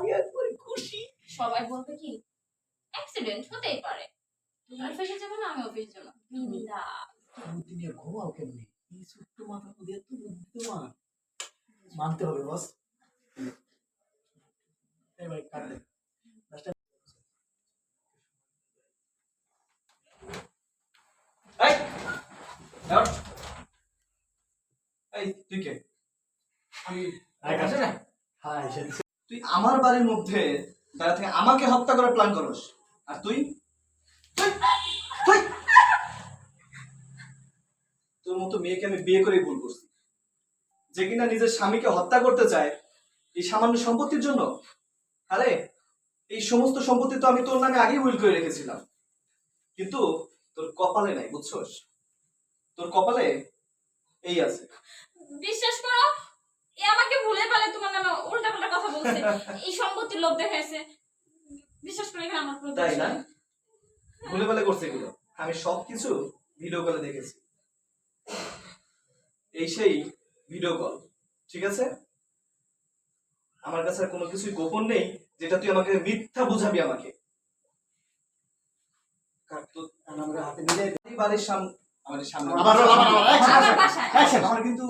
আমি একবারে খুশি। সবাই বলবে কি অ্যাক্সিডেন্ট হতেই পারে। তুমি অফিসে যাবে না আমি অফিস যাব বিন্দা। বুদ্ধি নিয়ে ঘুমাও কেমনি? এই ছোট্ট মাথার মধ্যে এত বুদ্ধি তোমার মানতে হবে বস এবার কাট এই তুই কে? আমি আছে হ্যাঁ সেটা তুই আমার বাড়ির মধ্যে দাঁড়া থেকে আমাকে হত্যা করার প্ল্যান করস। আর তুই! তোর মতো মেয়েকে আমি বিয়ে করেই ভুল করছি। যে কিনা নিজের স্বামীকে হত্যা করতে চায়, এই সামান্য সম্পত্তির জন্য? আরে, এই সমস্ত সম্পত্তি তো আমি তোর নামে আগেই উইল করে রেখেছিলাম। কিন্তু তোর কপালে নাই, বুঝছস? তোর কপালে এই আছে। বিশ্বাস করো এ আমাকে ভুলে পেলে তোমার নামে উল্টা পাল্টা কথা বলছে এই সম্পত্তির লোভ দেখাইছে। বিশ্বাস করে আমার তাই না? ভুলে ভালে করছে এগুলো। আমি সব কিছু ভিডিও কলে দেখেছি। এই সেই ভিডিও কল ঠিক আছে? আমার কাছে কোনো কিছুই গোপন নেই যেটা তুই আমাকে মিথ্যা বুঝাবি আমাকে। বাড়ির সামনে সামনে আমার কিন্তু